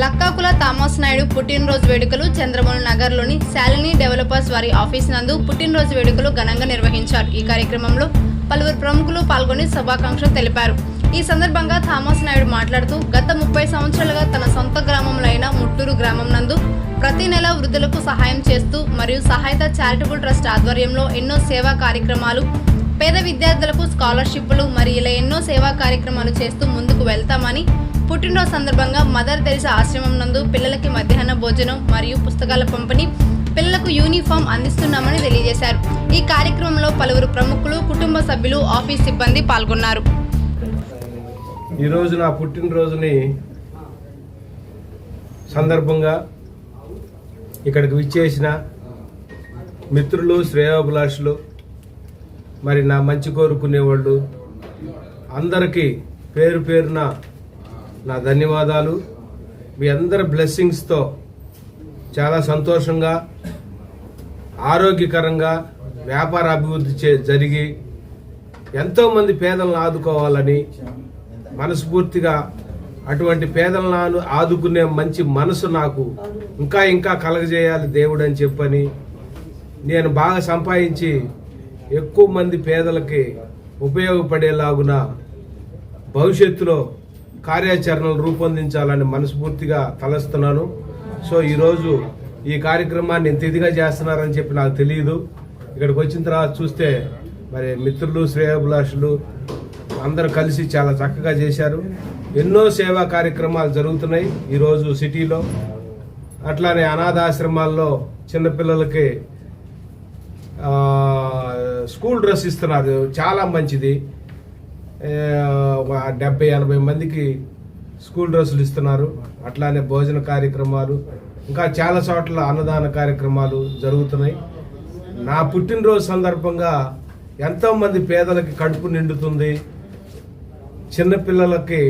Lakkakula Thomas Naidu పుట్టినరోజు వేడుకలు చంద్రమౌళి నగర్లోని శాలిని డెవలపర్స్ వారి ఆఫీస్ నందు పుట్టినరోజు వేడుకలు ఘనంగా నిర్వహించారు. ఈ కార్యక్రమంలో పలువురు ప్రముఖులు పాల్గొని శుభాకాంక్షలు తెలిపారు. ఈ సందర్భంగా థామస్ నాయుడు మాట్లాడుతూ గత ముప్పై సంవత్సరాలుగా తన సొంత గ్రామంలో అయిన ముట్టూరు గ్రామం నందు ప్రతి నెల వృద్ధులకు సహాయం చేస్తూ మరియు సహాయత చారిటబుల్ ట్రస్ట్ ఆధ్వర్యంలో ఎన్నో సేవా కార్యక్రమాలు పేద విద్యార్థులకు స్కాలర్షిప్లు మరి ఇలా ఎన్నో సేవా కార్యక్రమాలు చేస్తూ ముందుకు వెళ్తామని పుట్టినరోజు సందర్భంగా మదర్ తెరిసా ఆశ్రమం నందు పిల్లలకి మధ్యాహ్న భోజనం మరియు పుస్తకాల పంపిణీ పిల్లలకు యూనిఫామ్ అందిస్తున్నామని తెలియజేశారు. ఈ కార్యక్రమంలో పలువురు ప్రముఖులు కుటుంబ సభ్యులు ఆఫీస్ సిబ్బంది పాల్గొన్నారు. ఈరోజు నా పుట్టినరోజుని సందర్భంగా ఇక్కడికి విచ్చేసిన మిత్రులు శ్రేయోభిలాషులు మరి నా మంచి కోరుకునేవాళ్ళు అందరికీ పేరు పేరున నా ధన్యవాదాలు. మీ అందరి బ్లెస్సింగ్స్తో చాలా సంతోషంగా ఆరోగ్యకరంగా వ్యాపార అభివృద్ధి చే జరిగి ఎంతోమంది పేదలను ఆదుకోవాలని మనస్ఫూర్తిగా అటువంటి పేదలను ఆదుకునే మంచి మనసు నాకు ఇంకా ఇంకా కలగజేయాలి దేవుడు అని చెప్పని నేను బాగా సంపాదించి ఎక్కువ మంది పేదలకి ఉపయోగపడేలాగున భవిష్యత్తులో కార్యాచరణలు రూపొందించాలని మనస్ఫూర్తిగా తలస్తున్నాను. సో ఈరోజు ఈ కార్యక్రమాన్ని ఇంత ఇదిగా చేస్తున్నారని చెప్పి నాకు తెలియదు. ఇక్కడికి వచ్చిన తర్వాత చూస్తే మరి మిత్రులు శ్రేయాభిలాషులు అందరూ కలిసి చాలా చక్కగా చేశారు. ఎన్నో సేవా కార్యక్రమాలు జరుగుతున్నాయి ఈరోజు సిటీలో. అట్లానే అనాథాశ్రమాల్లో చిన్నపిల్లలకి స్కూల్ డ్రెస్ ఇస్తున్నారు. చాలా మంచిది. డెబ్బై ఎనభై మందికి స్కూల్ డ్రెస్సులు ఇస్తున్నారు. అట్లానే భోజన కార్యక్రమాలు ఇంకా చాలా చోట్ల అన్నదాన కార్యక్రమాలు జరుగుతున్నాయి. నా పుట్టినరోజు సందర్భంగా ఎంతోమంది పేదలకి కడుపు నిండుతుంది. చిన్నపిల్లలకి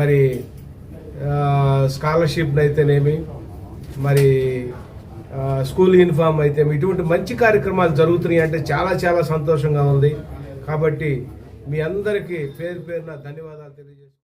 మరి స్కాలర్షిప్ని అయితేనేమి మరి స్కూల్ యూనిఫామ్ అయితే ఇటువంటి మంచి కార్యక్రమాలు జరుగుతున్నాయి అంటే చాలా చాలా సంతోషంగా ఉంది. కాబట్టి మీ అందరికీ పేరు పేరున ధన్యవాదాలు తెలియజేస్తున్నాను